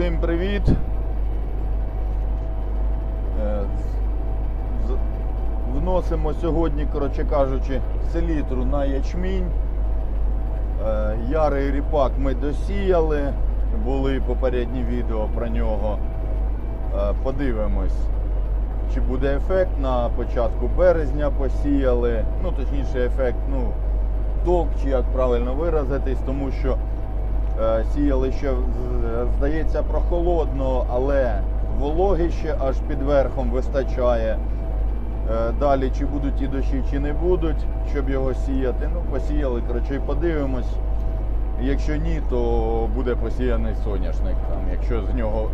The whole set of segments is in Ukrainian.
Всім привіт! Е, Вносимо сьогодні, коротше кажучи, селітру на ячмінь. Е, Ярий ріпак ми досіяли, були попередні відео про нього. Е, Подивимось, чи буде ефект на початку березня посіяли. Ну, точніше, ефект, ну, ток, чи як правильно виразитись, тому що сіяли ще, здається, прохолодно, але вологи ще аж під верхом вистачає. Е, Далі, чи будуть і дощі, чи не будуть, щоб його сіяти. Ну, посіяли, коротше, подивимось. Якщо ні, то буде посіяний соняшник, там, якщо з нього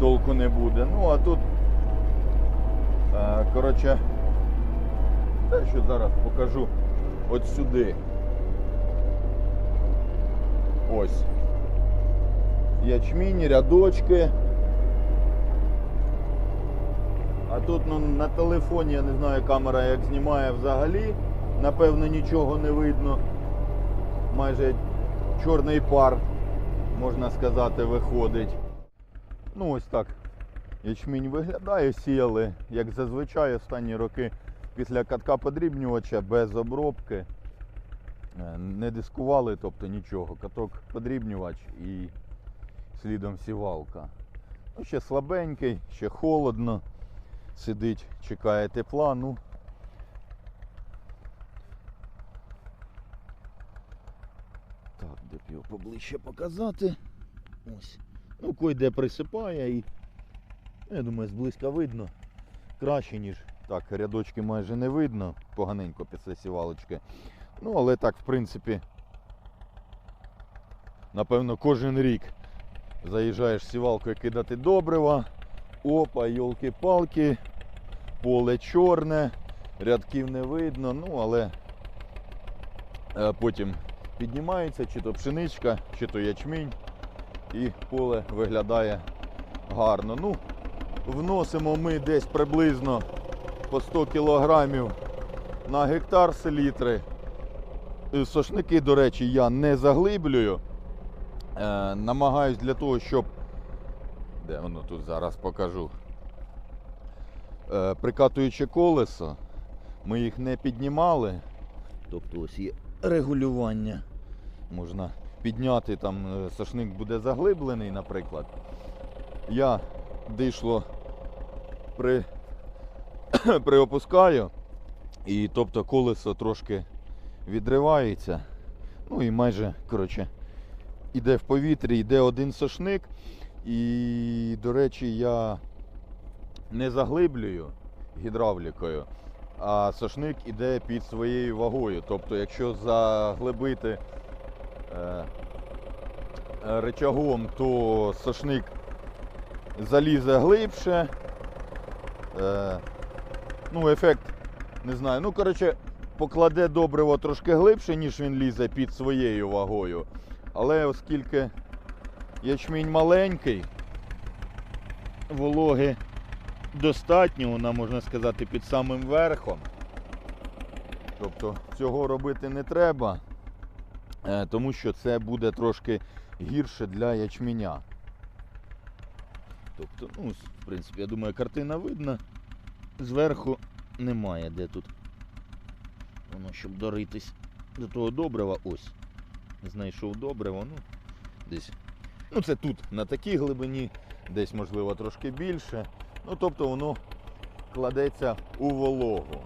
толку не буде. Ну, а тут, е, коротше, те, що зараз покажу от сюди. Ось. Ячмінь, рядочки. А тут ну, на телефоні, я не знаю, камера як знімає взагалі. Напевно, нічого не видно. Майже чорний пар, можна сказати, виходить. Ну ось так. Ячмінь виглядає, сіяли, як зазвичай останні роки після катка подрібнювача без обробки. Е, Не дискували, тобто нічого. Каток подрібнювач і слідом сівалка. Ну, ще слабенький, ще холодно. Сидить, чекає тепла. Ну. Так, де б його поближче показати. Ось. Ну, кой-де присипає і. ну, Я думаю, зблизька видно. Краще, ніж. Так, рядочки майже не видно, поганенько після сівалочки. Ну, але так, в принципі, напевно, кожен рік заїжджаєш сівалкою кидати добрива. Опа, йолки-палки, поле чорне, рядків не видно, ну але е, потім піднімається чи то пшеничка, чи то ячмінь, і поле виглядає гарно. Ну, вносимо ми десь приблизно по 100 кілограмів на гектар селітри. Сошники, до речі, я не заглиблюю. Е, намагаюсь для того, щоб. Де воно тут зараз покажу. Е, прикатуючи колесо, ми їх не піднімали. Тобто ось є регулювання. Можна підняти, там е, сошник буде заглиблений, наприклад. Я дишло при, приопускаю, і тобто колесо трошки відривається. Ну і майже, коротше, іде в повітрі, йде один сошник. І, до речі, я не заглиблюю гідравлікою, а сошник іде під своєю вагою. Тобто, якщо заглибити е, рычагом, то сошник залізе глибше. Е, ну, ефект, не знаю. Ну, коротше, покладе добриво трошки глибше, ніж він лізе під своєю вагою. Але оскільки ячмінь маленький, вологи достатньо, вона, можна сказати, під самим верхом. Тобто цього робити не треба, е, тому що це буде трошки гірше для ячменя. Тобто, ну, в принципі, я думаю, картина видна. Зверху немає де тут. Воно, щоб доритись до того добрива, ось. Знайшов добриво, ну, десь. Ну, це тут на такій глибині, десь, можливо, трошки більше. Ну, тобто воно кладеться у вологу.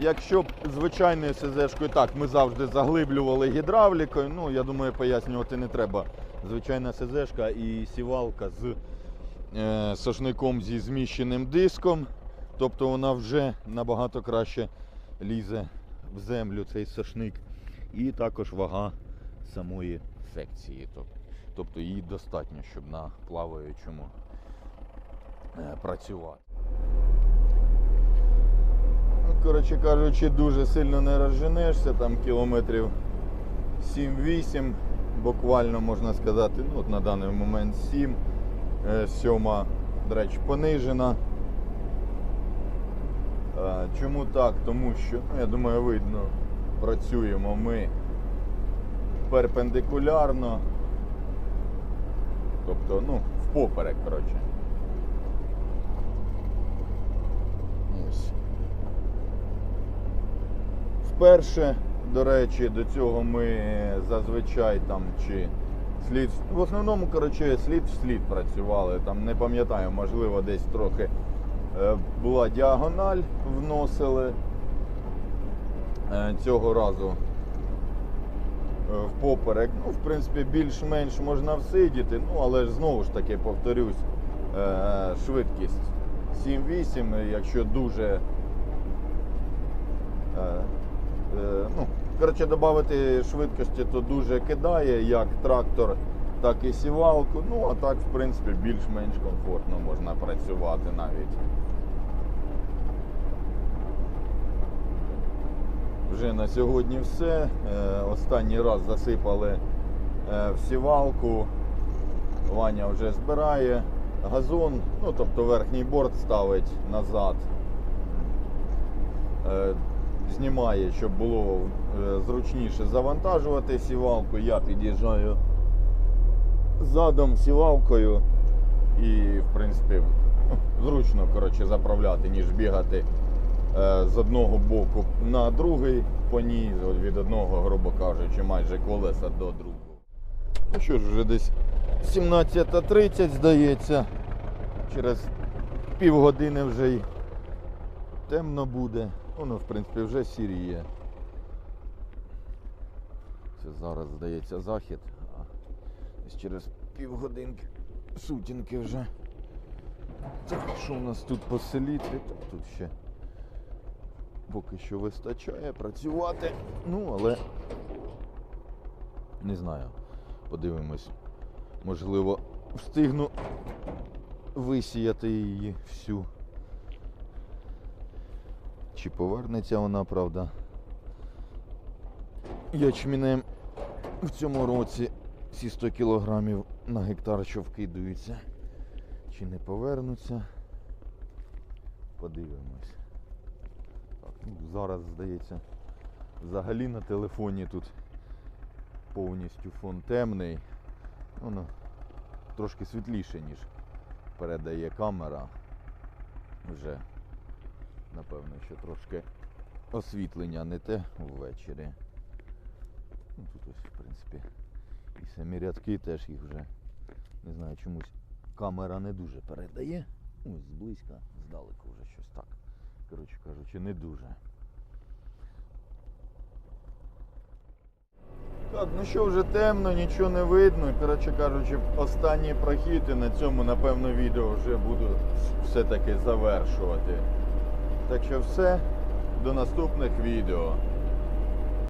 Якщо б звичайною СЗшкою, так, ми завжди заглиблювали гідравлікою, ну, я думаю, пояснювати не треба. Звичайна СЗшка і сівалка з е, сошником зі зміщеним диском. Тобто вона вже набагато краще лізе в землю цей сошник. І також вага самої секції. Тобто її достатньо, щоб на плаваючому е, працювати. Ну, коротше кажучи, дуже сильно не розженешся, там кілометрів 7-8, буквально можна сказати, ну от на даний момент 7. Е, Сьома, до речі, понижена. Чому так? Тому що, ну, я думаю, видно, працюємо ми перпендикулярно тобто, ну, впоперек, коротше. Вперше, до речі, до цього ми зазвичай там чи слід. В основному, коротше, слід в слід працювали. Там не пам'ятаю, можливо, десь трохи була діагональ, вносили. Е, Цього разу е, впоперек. Ну, в принципі, більш-менш можна всидіти, ну, але ж знову ж таки повторюсь, е, швидкість 7-8, якщо дуже. е, е, ну, коротше, додати швидкості, то дуже кидає, як трактор, так і сівалку. Ну, а так, в принципі, більш-менш комфортно можна працювати навіть. Вже на сьогодні все. Е, Останній раз засипали е, в сівалку. Ваня вже збирає газон, ну тобто верхній борт ставить назад. Е, Знімає, щоб було зручніше завантажувати сівалку. Я під'їжджаю задом сівалкою і, в принципі, зручно коротше, заправляти, ніж бігати з одного боку на другий по ній, від одного, грубо кажучи, майже колеса до другого. Ну що ж, вже десь 17.30 здається. Через півгодини вже й темно буде. Воно, в принципі, вже сіріє. Це зараз, здається, захід, а десь через півгодинки сутінки вже. Так, що у нас тут по селі? Тут ще поки що вистачає працювати. Ну, але не знаю. Подивимось. Можливо, встигну висіяти її всю. Чи повернеться вона, правда? Ячмінем в цьому році ці 100 кілограмів на гектар, що вкидаються. Чи не повернуться? Подивимось. Зараз, здається, взагалі на телефоні тут повністю фон темний. Воно трошки світліше, ніж передає камера. Вже, напевно, що трошки освітлення не те ввечері. Ну, тут ось, в принципі, і самі рядки теж їх вже не знаю, чомусь камера не дуже передає. Ось зблизька, здалеку вже щось так. Коротше кажучи, не дуже. Так, ну що, вже темно, нічого не видно. Коротше кажучи, останній прохід і на цьому, напевно, відео вже буду все-таки завершувати. Так що все, до наступних відео.